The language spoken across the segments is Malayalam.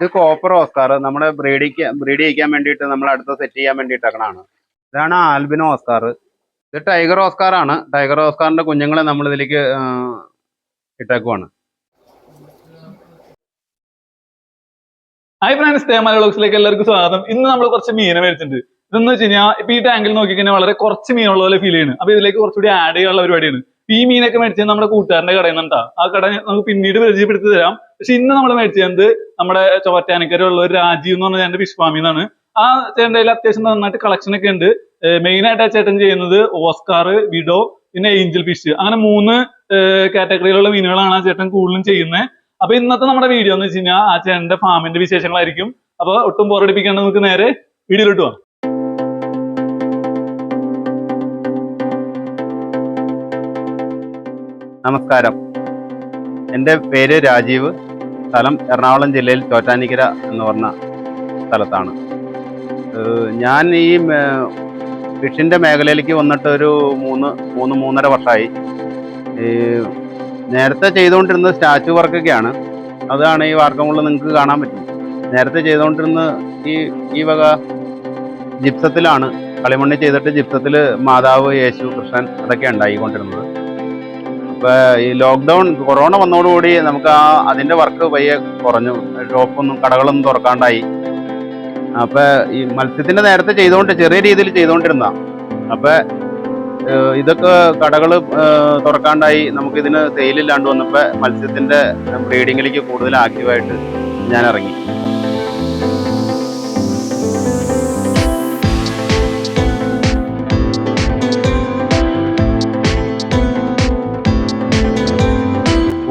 ഇത് കോപ്പർ ഓസ്കാർ നമ്മുടെ ബ്രീഡിക്ക് ബ്രീഡ് ചെയ്യിക്കാൻ വേണ്ടിയിട്ട് നമ്മൾ അടുത്ത സെറ്റ് ചെയ്യാൻ വേണ്ടിയിട്ടാണ് ഇതാണ് ആൽബിനോ ഓസ്കാർ ഇത് ടൈഗർ ഓസ്കാർ ആണ്. ടൈഗർ ഓസ്കാറിന്റെ കുഞ്ഞുങ്ങളെ നമ്മൾ ഇതിലേക്ക് ഇട്ടേക്കുവാണ്. ഹായ് ഫ്രണ്ട്സ് തേമാല വ്ളോഗ്സിലേക്ക് എല്ലാവർക്കും സ്വാഗതം. ഇന്ന് നമ്മൾ കുറച്ച് മീനെ മേടിച്ചിട്ടുണ്ട്. ഇതെന്ന് വെച്ച് കഴിഞ്ഞാൽ ഇപ്പൊ ഈ ടാങ്കിൽ നോക്കിക്കഴിഞ്ഞാൽ വളരെ കുറച്ച് മീനുള്ള പോലെ ഫീൽ ചെയ്യുന്നു അപ്പൊ ഇതിലേക്ക് കുറച്ചുകൂടി ആഡ് ചെയ്യാനുള്ള പരിപാടിയാണ്. ഈ മീനൊക്കെ മേടിച്ചത് നമ്മുടെ കൂട്ടുകാരന്റെ കടയിൽ നിന്നാ ആ കട നമുക്ക് പിന്നീട് പരിചയപ്പെടുത്തി തരാം. പക്ഷെ ഇന്ന് നമ്മൾ മേടിച്ചത് നമ്മുടെ ചോറ്റാനക്കരയുള്ള ഒരു രാജീവ് എന്ന് പറഞ്ഞ എന്റെ വിശ്വാമി എന്നാണ്. ആ ചേട്ടന്റെ അത്യാവശ്യം നന്നായിട്ട് കളക്ഷൻ ഒക്കെ ഉണ്ട്. മെയിൻ ആയിട്ട് ആ ചേട്ടൻ ചെയ്യുന്നത് ഓസ്കാർ വിഡോ പിന്നെ ഏഞ്ചൽ ഫിഷ്. അങ്ങനെ മൂന്ന് കാറ്റഗറിയിലുള്ള മീനുകളാണ് ആ ചേട്ടൻ കൂടുതലും ചെയ്യുന്നത്. അപ്പൊ ഇന്നത്തെ നമ്മുടെ വീഡിയോ എന്ന് വെച്ച് കഴിഞ്ഞാൽ ആ ചേട്ടന്റെ ഫാമിന്റെ വിശേഷങ്ങളായിരിക്കും. അപ്പൊ ഒട്ടും ബോറടിപ്പിക്കാണ്ട് നമുക്ക് നേരെ വീഡിയോയിലോട്ട് പോകാം നമസ്കാരം. എന്റെ പേര് രാജീവ്. സ്ഥലം എറണാകുളം ജില്ലയിൽ ചോറ്റാനിക്കര എന്ന് പറഞ്ഞ സ്ഥലത്താണ്. ഞാൻ ഈ ഫിഷിന്റെ മേഖലയിലേക്ക് വന്നിട്ട് ഒരു മൂന്ന് മൂന്ന് മൂന്നര വർഷമായി നേരത്തെ ചെയ്തുകൊണ്ടിരുന്ന സ്റ്റാച്ചു വർക്കൊക്കെയാണ്. അതാണ് ഈ വാർക്കമുള്ള നിങ്ങൾക്ക് കാണാൻ പറ്റും നേരത്തെ ചെയ്തുകൊണ്ടിരുന്ന ഈ ഈ വക ജിപ്സത്തിലാണ് കളിമണ്ണ് ചെയ്തിട്ട് ജിപ്സത്തിൽ മാതാവ് യേശു കൃഷ്ണൻ അതൊക്കെ ഉണ്ടായിക്കൊണ്ടിരുന്നത്. ഈ ലോക്ക്ഡൗൺ കൊറോണ വന്നതോടുകൂടി നമുക്ക് ആ അതിന്റെ വർക്ക് പയ്യെ കുറഞ്ഞു. ഷോപ്പൊന്നും കടകളൊന്നും തുറക്കാണ്ടായി. അപ്പോൾ ഈ മത്സ്യത്തിന്റെ നേരത്തെ ചെയ്തുകൊണ്ട് ചെറിയ രീതിയിൽ ചെയ്തുകൊണ്ടിരുന്ന അപ്പോൾ ഇതൊക്കെ കടകൾ തുറക്കാണ്ടായി. നമുക്കിതിന് സെയിലില്ലാണ്ട് വന്നപ്പോ മത്സ്യത്തിന്റെ ബ്രീഡിങ്ങിലേക്ക് കൂടുതൽ ആക്റ്റീവായിട്ട് ഞാൻ ഇറങ്ങി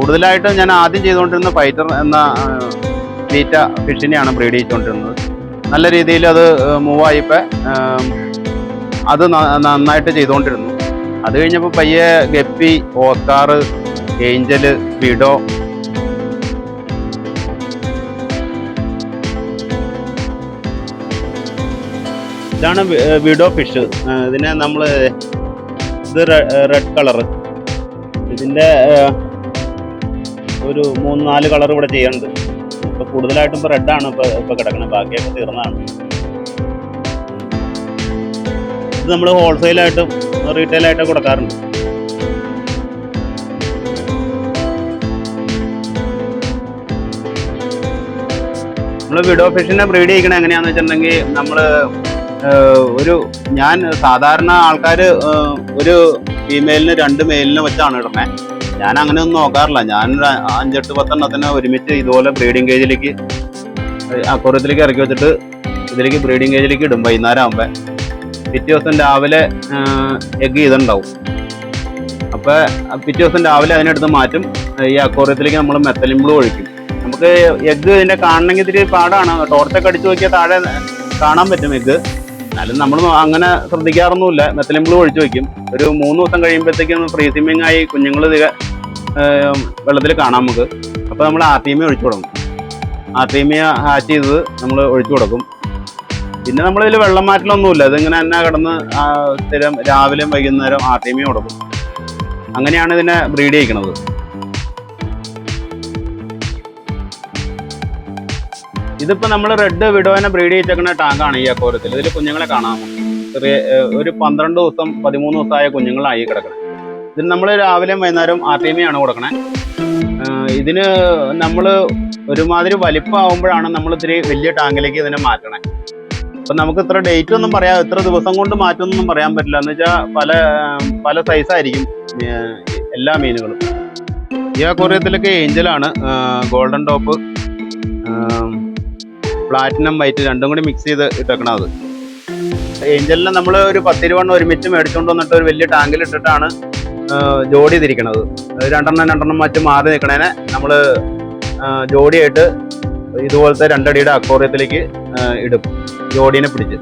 കൂടുതലായിട്ടും ഞാൻ ആദ്യം ചെയ്തുകൊണ്ടിരുന്ന ഫൈറ്റർ എന്ന തീറ്റ ഫിഷിനെയാണ് ബ്രീഡ് ചെയ്തുകൊണ്ടിരുന്നത് നല്ല രീതിയിൽ അത് മൂവ് ആയിപ്പോൾ അത് നന്നായിട്ട് ചെയ്തുകൊണ്ടിരുന്നു. അത് കഴിഞ്ഞപ്പോൾ പയ്യെ ഗപ്പി ഓസ്കാർ ഏഞ്ചൽ വിഡോ ഇതാണ് വിഡോ ഫിഷ്. ഇതിനെ നമ്മൾ ഇത് റെഡ് കളറ്. ഇതിന്റെ ഒരു മൂന്ന് നാല് കളർ ഇവിടെ ചെയ്യുന്നുണ്ട്. ഇപ്പൊ കൂടുതലായിട്ടും ഇപ്പൊ റെഡാണ് ഇപ്പൊ ഇപ്പൊ കിടക്കുന്നത് ബാക്കിയൊക്കെ തീർന്നതാണ്. ഇത് നമ്മൾ ഹോൾസെയിലായിട്ടും റീറ്റെയിലായിട്ടും കൊടുക്കാറുണ്ട്. നമ്മൾ വിഡോ ഫിഷിനെ ബ്രീഡ് ചെയ്യിക്കണത് എങ്ങനെയാണെന്ന് വെച്ചിട്ടുണ്ടെങ്കിൽ നമ്മൾ ഒരു ഞാൻ സാധാരണ ആൾക്കാർ ഒരു ഫീമെയിലിന് രണ്ട് മെയിലിന് വെച്ചാണ് ഇടുന്നത് ഞാൻ അങ്ങനെ ഒന്നും നോക്കാറില്ല ഞാൻ അഞ്ചെട്ട് പത്തെണ്ണത്തിന് ഒരുമിച്ച് ഇതുപോലെ ബ്രീഡിംഗ് കേജിലേക്ക് അക്വറിയത്തിലേക്ക് ഇറക്കി വെച്ചിട്ട് ഇതിലേക്ക് ബ്രീഡിംഗ് കേജിലേക്ക് ഇടും വൈകുന്നേരം ആകുമ്പോൾ പിറ്റേ ദിവസം രാവിലെ എഗ് ഇതുണ്ടാവും അപ്പോൾ പിറ്റേ ദിവസം രാവിലെ അതിനെടുത്ത് മാറ്റും. ഈ അക്വറിയത്തിലേക്ക് നമ്മൾ മെത്തലിമ്പിൾ ഒഴിക്കും. നമുക്ക് എഗ്ഗ് ഇതിന്റെ കാണണമെങ്കിൽ ഇത്തിരി പാടാണ്. ടോർച്ചൊക്കെ അടിച്ചു നോക്കിയാൽ താഴെ കാണാൻ പറ്റും എഗ്ഗ് എന്നാലും നമ്മൾ അങ്ങനെ ശ്രദ്ധിക്കാറൊന്നുമില്ല. മെത്തലിമ്പിൾ ഒഴിച്ചു വയ്ക്കും ഒരു മൂന്ന് ദിവസം കഴിയുമ്പോഴത്തേക്കും ഫ്രീ സിമ്മിങ് ആയി കുഞ്ഞുങ്ങൾ വെള്ളത്തിൽ കാണാം നമുക്ക്. അപ്പോൾ നമ്മൾ ആർട്ടിമിയ ഒഴിച്ചു കൊടുക്കും. ആർട്ടിമിയ ഹാച്ച് ചെയ്തത് നമ്മൾ ഒഴിച്ചു കൊടുക്കും. പിന്നെ നമ്മളിതിൽ വെള്ളം മാറ്റലൊന്നുമില്ല. ഇതിങ്ങനെ തന്നെ കിടന്ന് സ്ഥിരം രാവിലെയും വൈകുന്നേരം ആർട്ടിമിയ കൊടുക്കും. അങ്ങനെയാണ് ഇതിനെ ബ്രീഡ് ചെയ്യിക്കുന്നത് ഇതിപ്പോൾ നമ്മൾ റെഡ് വിഡോനെ ബ്രീഡ് ചെയ്തിരിക്കുന്ന ടാങ്കാണ് ഈ അക്കോരത്തിൽ ഇതിൽ കുഞ്ഞുങ്ങളെ കാണാം ചെറിയ ഒരു പന്ത്രണ്ട് ദിവസം പതിമൂന്ന് ദിവസമായ കുഞ്ഞുങ്ങളായി കിടക്കണം. ഇതിന് നമ്മൾ രാവിലെയും വൈകുന്നേരം ആണ് കൊടുക്കണേ. ഇതിന് നമ്മൾ ഒരുമാതിരി വലിപ്പമാകുമ്പോഴാണ് നമ്മൾ ഇത്തിരി വലിയ ടാങ്കിലേക്ക് ഇതിനെ മാറ്റണേ. അപ്പം നമുക്ക് ഇത്ര ഡേറ്റ് ഒന്നും പറയാം ഇത്ര ദിവസം കൊണ്ട് മാറ്റുമെന്നൊന്നും പറയാൻ പറ്റില്ല. എന്ന് വെച്ചാൽ പല പല സൈസായിരിക്കും എല്ലാ മീനുകളും. ഈ അക്വറിയത്തിലൊക്കെ ഏഞ്ചലാണ് ഗോൾഡൻ ടോപ്പ് പ്ലാറ്റിനം വൈറ്റ് രണ്ടും കൂടി മിക്സ് ചെയ്ത് ഇട്ടേക്കണത് ഏഞ്ചലിനെ നമ്മൾ ഒരു പത്തിരുവണ്ണം ഒരുമിച്ച് മേടിച്ചുകൊണ്ട് വന്നിട്ട് ഒരു വലിയ ടാങ്കിൽ ഇട്ടിട്ടാണ് ജോഡി തിരിക്കണത് അത് രണ്ടെണ്ണം രണ്ടെണ്ണം മറ്റും മാറി നിൽക്കണേനെ നമ്മൾ ജോഡിയായിട്ട് ഇതുപോലത്തെ രണ്ടടിയുടെ അക്കോറിയത്തിലേക്ക് ഇടും. ജോഡീനെ പിടിച്ച്.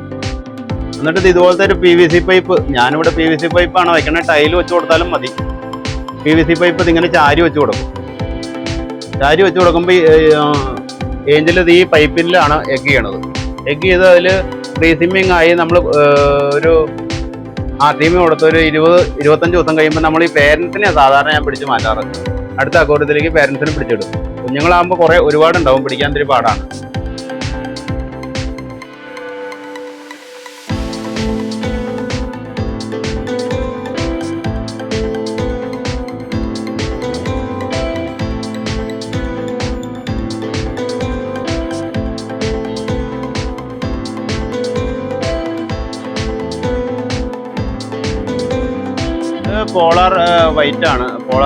എന്നിട്ട് ഇത് ഇതുപോലത്തെ ഒരു പി വി സി പൈപ്പ് ഞാനിവിടെ പി വി സി പൈപ്പാണ് വയ്ക്കണേ ടൈൽ വെച്ച് കൊടുത്താലും മതി. പി വി സി പൈപ്പ് ഇതിങ്ങനെ ചാരി വെച്ച് കൊടുക്കും. ചാരി വെച്ച് കൊടുക്കുമ്പോൾ ഏഞ്ചൽ ഇത് ഈ പൈപ്പിലാണ് എഗ് ചെയ്യണത്. എഗ് ചെയ്ത് അതിൽ പ്രീസിമ്മിങ് ആയി നമ്മൾ ഒരു ആദ്യമേ കൊടുത്ത ഒരു ഇരുപത് ഇരുപത്തഞ്ച് ദിവസം കഴിയുമ്പോൾ നമ്മൾ ഈ പേരൻസിനെ സാധാരണ ഞാൻ പിടിച്ച് മാറ്റാറ്. അടുത്ത അക്കൗണ്ടത്തിലേക്ക് പേരൻസിനെ പിടിച്ചിടും. കുഞ്ഞുങ്ങളാകുമ്പോൾ കുറേ ഒരുപാടുണ്ടാവും പിടിക്കാൻ ഇത്തിരി പാടാണ്.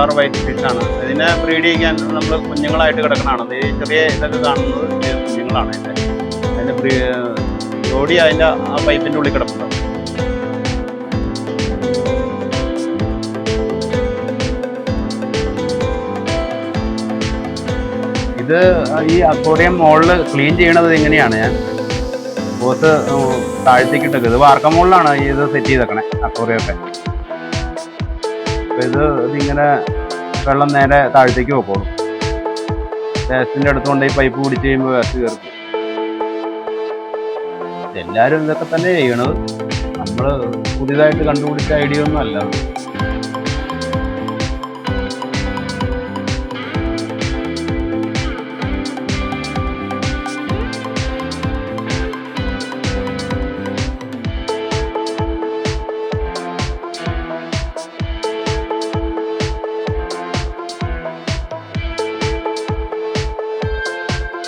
പോളാർ വൈറ്റ് ഫിഷ് ആണ്. ഇതിനെ ബ്രീഡ് ചെയ്യാൻ നമ്മൾ കുഞ്ഞുങ്ങളായിട്ട് കിടക്കണതാണ്. ഈ ചെറിയ ഇതൊക്കെ കാണുന്നത് കുഞ്ഞുങ്ങളാണ് അതിന്റെ അതിന്റെ ബ്രീ ജോഡി അതിന്റെ ആ പൈപ്പിന്റെ ഉള്ളിൽ കിടപ്പുണ്ട്. ഇത് ഈ അക്വോറിയം മുകളിൽ ക്ലീൻ ചെയ്യണത് ഇങ്ങനെയാണ് ഞാൻ. ബോസ് താഴ്ത്തിക്കിട്ടൊക്കെ ഇത് വാർക്ക മുകളിലാണ് ഇത് സെറ്റ് ചെയ്തേക്കണേ അക്വോറിയം ഒക്കെ അപ്പൊ ഇത് ഇതിങ്ങനെ വെള്ളം നേരെ താഴത്തേക്ക് പോക്കോളും വേസ്റ്റിന്റെ അടുത്തുകൊണ്ട് ഈ പൈപ്പ് പിടിച്ച് കഴിയുമ്പോൾ വേസ്റ്റ് കയറും. എല്ലാവരും ഇതൊക്കെ തന്നെ ചെയ്യണത്. നമ്മൾ പുതിയതായിട്ട് കണ്ടുപിടിച്ച ഐഡിയ ഒന്നും അല്ല.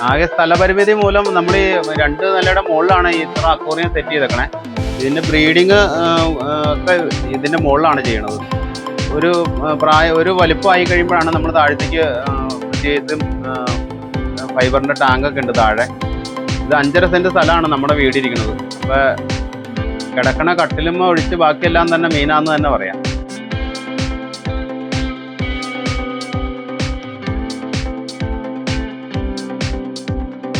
ആകെ സ്ഥലപരിമിതി മൂലം നമ്മൾ ഈ രണ്ട് നിലയുടെ മുകളിലാണ് ഈ ഇത്ര അക്വറിയം സെറ്റ് ചെയ്തേക്കണേ. ഇതിന്റെ ബ്രീഡിങ് ഒക്കെ ഇതിന്റെ മുകളിലാണ് ചെയ്യണത്. ഒരു പ്രായ ഒരു വലിപ്പമായി കഴിയുമ്പോഴാണ് നമ്മൾ താഴത്തേക്ക് പ്രത്യേകിച്ചും ഫൈബറിന്റെ ടാങ്ക് ഒക്കെ ഉണ്ട് താഴെ. ഇത് അഞ്ചര സെന്റ് സ്ഥലമാണ് നമ്മുടെ വീടിരിക്കുന്നത്. അപ്പോൾ കിടക്കണ കട്ടിലുമ്മ ഒഴിച്ച് ബാക്കിയെല്ലാം തന്നെ മീനാന്ന് തന്നെ പറയാം.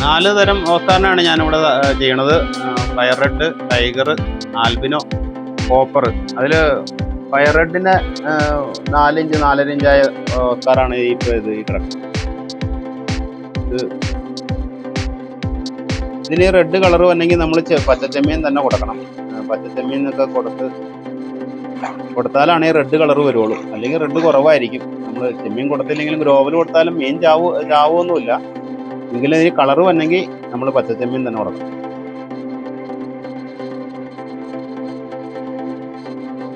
നാല് തരം ഓസ്താനാണ് ഞാനിവിടെ ചെയ്യണത്. Fire red tiger albino copper അതിൽ ഫയർ റെഡിന് നാലിഞ്ച് നാലര ഇഞ്ചായ ഓസ്കാറാണ് ഈ ഇത് ഈ ട്രക്ക് ഇത് ഇതിന് റെഡ് കളർ വന്നെങ്കിൽ നമ്മൾ പച്ചച്ചെമ്മീൻ തന്നെ കൊടുക്കണം. പച്ചച്ചെമ്മീൻ ഒക്കെ കൊടുത്ത് കൊടുത്താലാണ് ഈ റെഡ് കളർ വരുള്ളൂ. അല്ലെങ്കിൽ റെഡ് കുറവായിരിക്കും. നമ്മൾ ചെമ്മീൻ കൊടുത്തില്ലെങ്കിലും ഗ്രോവൽ കൊടുത്താലും മീൻ ചാവോ ചാവുമൊന്നുമില്ല എങ്കിലും ഇതിന് കളർ വന്നെങ്കിൽ നമ്മൾ പച്ചച്ചെമ്മീൻ തന്നെ ഉറക്കും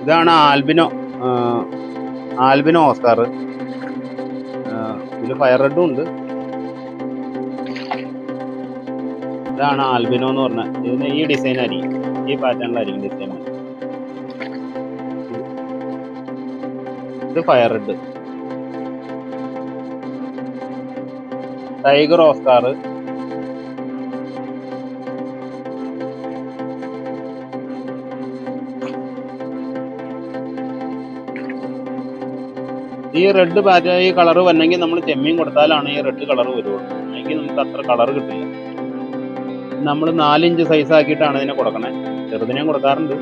ഇതാണ് ആൽബിനോ ആൽബിനോ ഓസ്കാർ ഇതിൽ ഫയർ റെഡും ഉണ്ട്. ഇതാണ് ആൽബിനോ എന്ന് പറഞ്ഞ ഇതിന് ഈ ഡിസൈൻ ആയിരിക്കും. ഈ പാറ്റേണിലായിരിക്കും ഡിസൈൻ ഇത് ഫയർ റെഡ്. ടൈഗർ ഓസ്കാർ ഈ റെഡ് പാറ്റ ഈ കളർ വന്നെങ്കിൽ നമ്മൾ ചെമ്മീൻ കൊടുത്താലാണ് ഈ റെഡ് കളർ വരുള്ളൂ. അല്ലെങ്കിൽ നമുക്ക് അത്ര കളർ കിട്ടില്ല. നമ്മൾ നാലിഞ്ച് സൈസ് ആക്കിയിട്ടാണ് ഇതിനെ കൊടുക്കണേ. ചെറുതിനെയും കൊടുക്കാറുണ്ട്.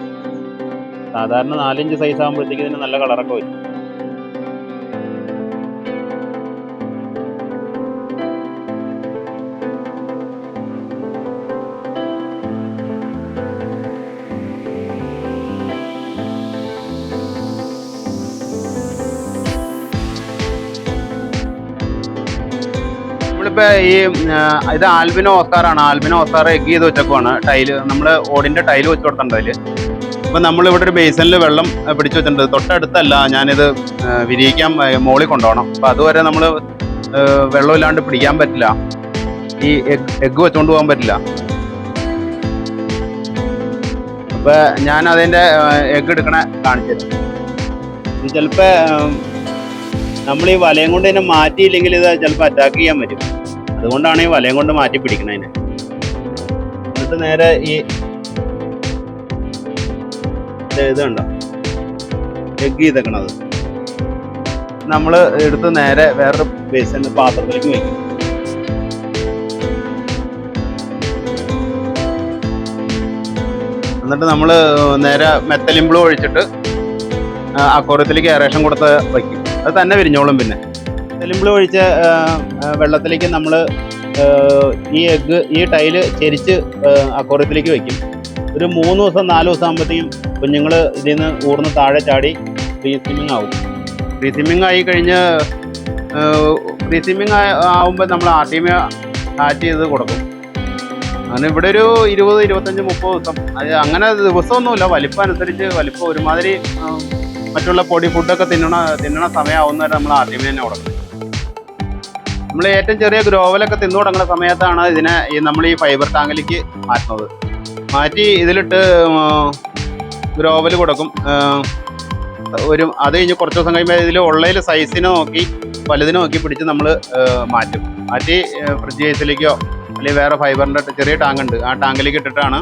സാധാരണ നാലിഞ്ച് സൈസ് ആകുമ്പോഴത്തേക്ക് ഇതിന് നല്ല കളറൊക്കെ വരും. നമ്മളിപ്പോ ഈ ഇത് ആൽബിനോ ഓസ്കാറാണ് ആൽബിനോ ഓസ്കാർ എഗ് ചെയ്ത് വെച്ചേക്കുവാണ്. ടൈൽ നമ്മൾ ഓടിന്റെ ടൈൽ വെച്ച് കൊടുത്തിട്ടുണ്ട് അതിൽ. അപ്പൊ നമ്മൾ ഇവിടെ ഒരു ബേസിനിൽ വെള്ളം പിടിച്ചു വെച്ചിട്ടുണ്ട്. തൊട്ടടുത്തല്ല ഞാനിത് വിരിയിക്കാൻ മോളി കൊണ്ടുപോകണം. അപ്പൊ അതുവരെ നമ്മൾ വെള്ളമില്ലാണ്ട് പിടിക്കാൻ പറ്റില്ല. ഈ എഗ് എഗ് വെച്ചോണ്ട് പോകാൻ പറ്റില്ല. അപ്പോൾ ഞാൻ അതിന്റെ എഗ് എടുക്കണ ഇത് ചിലപ്പോ നമ്മൾ ഈ വലയം കൊണ്ട് ഇതിനെ മാറ്റിയില്ലെങ്കിൽ ഇത് ചിലപ്പോൾ അറ്റാക്ക് ചെയ്യാൻ പറ്റും. അതുകൊണ്ടാണ് ഈ വലയം കൊണ്ട് മാറ്റി പിടിക്കണതിന്. എന്നിട്ട് നേരെ ഈ ഇത് കണ്ടോ? എഗ് ചെയ്തേക്കണത്. നമ്മൾ എടുത്ത് നേരെ വേറൊരു ബേസിന്റെ പാത്രത്തിലേക്ക് വയ്ക്കും എന്നിട്ട് നമ്മൾ നേരെ മെത്തലിമ്പിളും ഒഴിച്ചിട്ട് അക്കോറത്തിലേക്ക് ഏറേഷൻ കൊടുത്ത് വയ്ക്കും അത് തന്നെ വിരിഞ്ഞോളും പിന്നെ. തെലിമ്പിൾ ഒഴിച്ച ആ, ആ, വെള്ളത്തിലേക്ക് നമ്മൾ ഈ എഗ്ഗ് ഈ ടൈൽ ചെരിച്ച് അക്കോറിയത്തിലേക്ക് വയ്ക്കും ഒരു മൂന്ന് ദിവസം നാല് ദിവസം ആകുമ്പോഴത്തേക്കും കുഞ്ഞുങ്ങൾ ഇതിൽ നിന്ന് ഊർന്ന് താഴെ ചാടി ഫ്രീ സ്വിമ്മിങ് ആവും. ഫ്രീ സ്വിമ്മിങ് ആയി കഴിഞ്ഞ് ഫ്രീ സ്വിമ്മിങ് ആവുമ്പോൾ നമ്മൾ ആദ്യമേ ആറ്റ് ചെയ്ത് കൊടുക്കും. അങ്ങനെ ഇവിടെ ഒരു ഇരുപത് ഇരുപത്തഞ്ച് മുപ്പത് ദിവസം. അത് അങ്ങനെ ദിവസമൊന്നുമില്ല. വലിപ്പം അനുസരിച്ച് വലിപ്പം ഒരുമാതിരി ആ, മറ്റുള്ള പൊടി ഫുഡൊക്കെ തിന്നണ തിന്നണ സമയമാവുന്നവരെ നമ്മൾ ആദ്യമേ തന്നെ കൊടുക്കും. നമ്മൾ ഏറ്റവും ചെറിയ ഗ്രോവലൊക്കെ തിന്നു തുടങ്ങുന്ന സമയത്താണ് ഇതിനെ ഈ നമ്മൾ ഈ ഫൈബർ ടാങ്കിലേക്ക് മാറ്റുന്നത്. മാറ്റി ഇതിലിട്ട് ഗ്രോവൽ കൊടുക്കും. ഒരു അത് കഴിഞ്ഞ് കുറച്ച് ദിവസം കഴിയുമ്പോൾ ഇതിൽ ഉള്ളതിൽ സൈസിനെ നോക്കി വലുതിനെ നോക്കി പിടിച്ച് നമ്മൾ മാറ്റും. മാറ്റി ഫ്രിഡ്ജ് കേസിലേക്കോ അല്ലെങ്കിൽ വേറെ ഫൈബറിന്റെ ചെറിയ ടാങ്ക് ഉണ്ട്. ആ ടാങ്കിലേക്ക് ഇട്ടിട്ടാണ്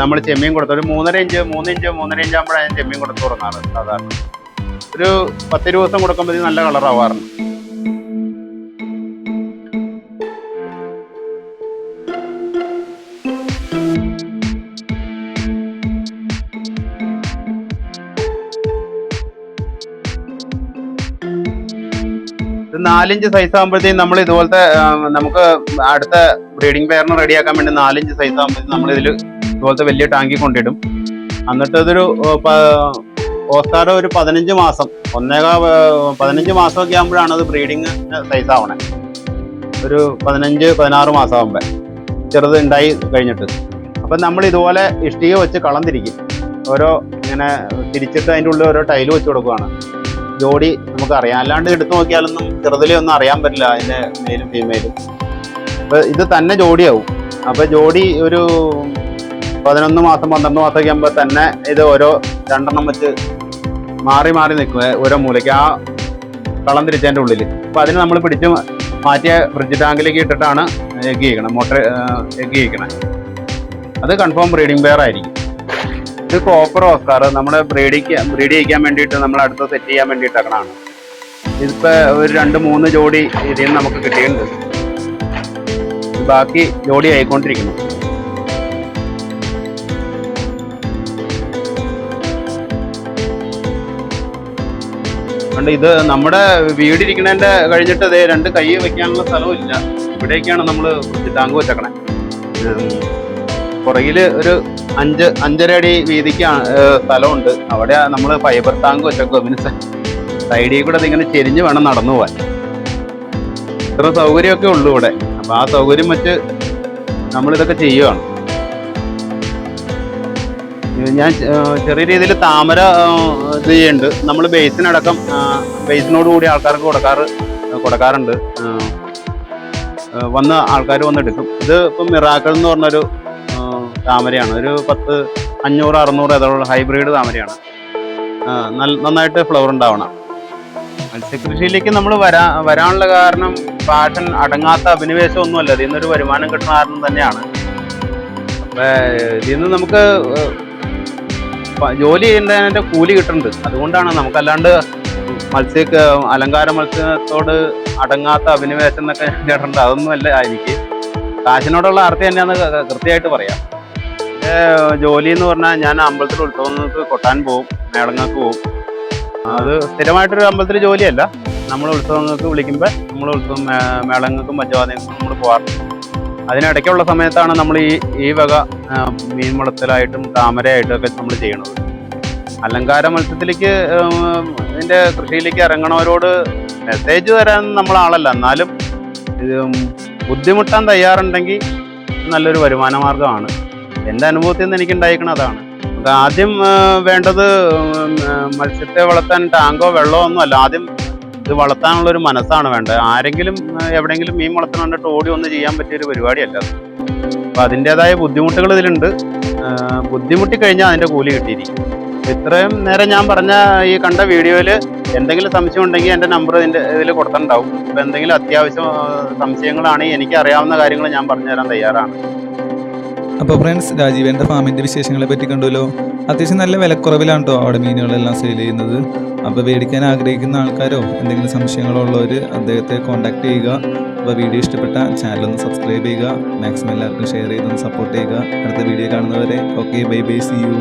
നമ്മൾ ചെമ്മീൻ കൊടുത്തത് ഒരു മൂന്നര ഇഞ്ച് മൂന്ന് ഇഞ്ച് മൂന്നര ഇഞ്ച് ആകുമ്പോഴാണ് ചെമ്മീൻ കൊടുത്ത് തുടങ്ങാറ് സാധാരണ. ഒരു പത്തിരുപത് ദിവസം കൊടുക്കുമ്പോഴത്തേക്കും നല്ല കളറാവാറുണ്ട് നാലിഞ്ച് സൈസ് ആകുമ്പോഴത്തേക്കും നമ്മൾ ഇതുപോലത്തെ നമുക്ക് അടുത്ത ബ്രീഡിംഗ് പെയറിന് റെഡിയാക്കാൻ വേണ്ടി നാലിഞ്ച് സൈസ് ആകുമ്പോഴത്തേക്കും നമ്മൾ ഇതിൽ ഇതുപോലത്തെ വലിയ ടാങ്കി കൊണ്ടിടും. എന്നിട്ട് അതൊരു ഓസ്കാർ ഒരു പതിനഞ്ച് മാസം ഒന്നേകാ പതിനഞ്ച് മാസമൊക്കെ ആകുമ്പോഴാണ് അത് ബ്രീഡിങ് സൈസ് ആവണേ. ഒരു പതിനഞ്ച് പതിനാറ് മാസം ആകുമ്പോൾ ചെറുത് ഉണ്ടായി കഴിഞ്ഞിട്ട്. അപ്പം നമ്മൾ ഇതുപോലെ ഇഷ്ടിക വെച്ച് കളം തിരിക്കും ഓരോ ഇങ്ങനെ തിരിച്ചിട്ട് അതിന്റെ ഉള്ളിൽ ഓരോ ടൈൽ വെച്ച് കൊടുക്കുകയാണ് ജോഡി നമുക്ക് അറിയാം. അല്ലാണ്ട് എടുത്തു നോക്കിയാലൊന്നും ചെറുതിലെ ഒന്നും അറിയാൻ പറ്റില്ല അതിന്റെ മെയിലും ഫീമെയിലും അപ്പോൾ ഇത് തന്നെ ജോഡിയാവും. അപ്പോൾ ജോഡി ഒരു പതിനൊന്ന് മാസം പന്ത്രണ്ട് മാസമൊക്കെ ആകുമ്പോൾ തന്നെ ഇത് ഓരോ രണ്ടെണ്ണം വെച്ച് മാറി മാറി നിൽക്കും ഓരോ മൂലയ്ക്ക് ആ കളം തിരിച്ചതിന്റെ ഉള്ളിൽ അപ്പോൾ അതിന് നമ്മൾ പിടിച്ച് മാറ്റിയ ഫ്രിഡ്ജ് ടാങ്കിലേക്ക് ഇട്ടിട്ടാണ് എഗ് ചെയ്യണം മോട്ടർ എഗ് ചെയ്യിക്കണം അത് കൺഫേം ബ്രീഡിംഗ് പെയർ ആയിരിക്കും. ഇത് കോപ്പർ ഓസ്കാർ നമ്മുടെ ബ്രീഡിക്ക് ബ്രീഡ് ചെയ്യിക്കാൻ വേണ്ടിയിട്ട് നമ്മൾ അടുത്ത സെറ്റ് ചെയ്യാൻ വേണ്ടിയിട്ടാണ് ഇതിപ്പോ ഒരു രണ്ട് മൂന്ന് ജോഡി ഇതിൽ നിന്ന് നമുക്ക് കിട്ടിയിട്ടുണ്ട്. ബാക്കി ജോഡി ആയിക്കൊണ്ടിരിക്കുന്നു. ഇത് നമ്മുടെ വീടിരിക്കണേന്റെ കഴിഞ്ഞിട്ട് അതേ രണ്ട് കൈ വെക്കാനുള്ള സ്ഥലവും ഇല്ല. ഇവിടേക്കാണ് നമ്മൾ ടാങ്ക് വെച്ചേക്കണേ. പുറകിൽ ഒരു അഞ്ച് അഞ്ചര അടി വീതിക്ക് സ്ഥലമുണ്ട്. അവിടെ നമ്മൾ ഫൈബർ ടാങ്ക് വെച്ചേക്കുക പിന്നെ സ- സൈഡിൽ കൂടെ ഇങ്ങനെ ചെരിഞ്ഞ് വേണം നടന്നു പോവാൻ. ഇത്ര സൗകര്യമൊക്കെ ഉള്ളൂ ഇവിടെ. അപ്പം ആ സൗകര്യം വെച്ച് നമ്മളിതൊക്കെ ചെയ്യുകയാണ് ഞാൻ ചെറിയ രീതിയിൽ താമര ഇത് ചെയ്യുന്നുണ്ട്. നമ്മൾ ബേസിനടക്കം ബേസിനോട് കൂടി ആൾക്കാർക്ക് കൊടുക്കാറ് കൊടുക്കാറുണ്ട്. വന്ന് ആൾക്കാർ വന്നെടുക്കും ഇത് ഇപ്പം മിറാക്കൾ എന്ന് പറഞ്ഞൊരു താമരയാണ്. ഒരു പത്ത് അഞ്ഞൂറ് അറുന്നൂറ് ഏതോളം ഹൈബ്രിഡ് താമരയാണ്. നന്നായിട്ട് ഫ്ലവർ ഉണ്ടാവണം. മത്സ്യകൃഷിയിലേക്ക് നമ്മൾ വരാ വരാനുള്ള കാരണം പാഷൻ അടങ്ങാത്ത അഭിനിവേശം ഒന്നുമല്ല ഇതിൽ നിന്നൊരു വരുമാനം കിട്ടുന്ന കാരണം തന്നെയാണ്. അപ്പം ഇതിൽ നിന്ന് നമുക്ക് ജോലി ചെയ്യുന്നതിന്റെ കൂലി കിട്ടുന്നുണ്ട്. അതുകൊണ്ടാണ് നമുക്കല്ലാണ്ട് മത്സ്യ അലങ്കാര മത്സ്യത്തോട് അടങ്ങാത്ത അഭിനിവേശം എന്നൊക്കെ കേട്ടിട്ടുണ്ട്. അതൊന്നുമല്ല എനിക്ക്. കാശിനോടുള്ള ആർത്തി തന്നെയാണെന്ന് കൃത്യമായിട്ട് പറയാം. എന്റെ ജോലി എന്ന് പറഞ്ഞാൽ ഞാൻ അമ്പലത്തിൽ ഉത്സവങ്ങൾക്ക് കൊട്ടാൻ പോകും മേളങ്ങൾക്ക് പോകും അത് സ്ഥിരമായിട്ടൊരു അമ്പലത്തിൽ ജോലിയല്ല. നമ്മൾ ഉത്സവങ്ങൾക്ക് വിളിക്കുമ്പോൾ നമ്മൾ ഉത്സവം മേളങ്ങൾക്കും പഞ്ചവാദങ്ങൾക്കും നമ്മൾ പോകാറുണ്ട് അതിനിടയ്ക്കുള്ള സമയത്താണ് നമ്മൾ ഈ ഈ വക മീൻ വളർത്തലായിട്ടും താമരയായിട്ടും ഒക്കെ നമ്മൾ ചെയ്യണത്. അലങ്കാര മത്സ്യത്തിലേക്ക് ഇതിന്റെ കൃഷിയിലേക്ക് ഇറങ്ങണവരോട് മെസ്സേജ് തരാൻ നമ്മൾ ആളല്ല എന്നാലും ഇത് ബുദ്ധിമുട്ടാൻ തയ്യാറുണ്ടെങ്കിൽ നല്ലൊരു വരുമാന മാർഗമാണ് എന്റെ അനുഭവത്തിൽ നിന്ന് എനിക്ക് ഉണ്ടായിരിക്കണം അതാണ്. ആദ്യം വേണ്ടത് മത്സ്യത്തെ വളർത്താൻ ടാങ്കോ വെള്ളമോ ഒന്നും അല്ല. ആദ്യം ഇത് വളർത്താനുള്ള ഒരു മനസ്സാണ് വേണ്ടത്. ആരെങ്കിലും എവിടെയെങ്കിലും മീൻ വളർത്തണം കണ്ടിട്ട് ഓടി ഒന്ന് ചെയ്യാൻ പറ്റിയ ഒരു പരിപാടിയല്ല അപ്പൊ അതിന്റെതായ ബുദ്ധിമുട്ടുകൾ ഇതിലുണ്ട്. ബുദ്ധിമുട്ടി കഴിഞ്ഞാൽ അതിന്റെ കൂലി കിട്ടിയിരിക്കും. ഇത്രയും നേരം ഞാൻ പറഞ്ഞ ഈ കണ്ട വീഡിയോയിൽ എന്തെങ്കിലും സംശയം ഉണ്ടെങ്കിൽ എന്റെ നമ്പർ ഇതിന്റെ ഇതിൽ കൊടുത്തിട്ടുണ്ടാവും. അപ്പോൾ എന്തെങ്കിലും അത്യാവശ്യം സംശയങ്ങളാണെങ്കിൽ എനിക്ക് അറിയാവുന്ന കാര്യങ്ങൾ ഞാൻ പറഞ്ഞുതരാൻ തയ്യാറാണ്. അപ്പോൾ ഫ്രണ്ട്സ് രാജീവേന്റെ ഫാമിന്റെ വിശേഷങ്ങളെ പറ്റി കണ്ടല്ലോ അത്യാവശ്യം നല്ല വിലക്കുറവിലാണ് കേട്ടോ അവിടെ മീനുകളെല്ലാം സെയിൽ ചെയ്യുന്നത്. അപ്പോൾ മേടിക്കാൻ ആഗ്രഹിക്കുന്ന ആൾക്കാരോ എന്തെങ്കിലും സംശയങ്ങളോ ഉള്ളവർ അദ്ദേഹത്തെ കോൺടാക്ട് ചെയ്യുക. അപ്പോൾ വീഡിയോ ഇഷ്ടപ്പെട്ട ചാനൽ ഒന്ന് സബ്സ്ക്രൈബ് ചെയ്യുക. മാക്സിമം എല്ലാവർക്കും ഷെയർ ചെയ്തൊന്ന് സപ്പോർട്ട് ചെയ്യുക. അടുത്ത വീഡിയോ കാണുന്നവരെ okay bye bye see you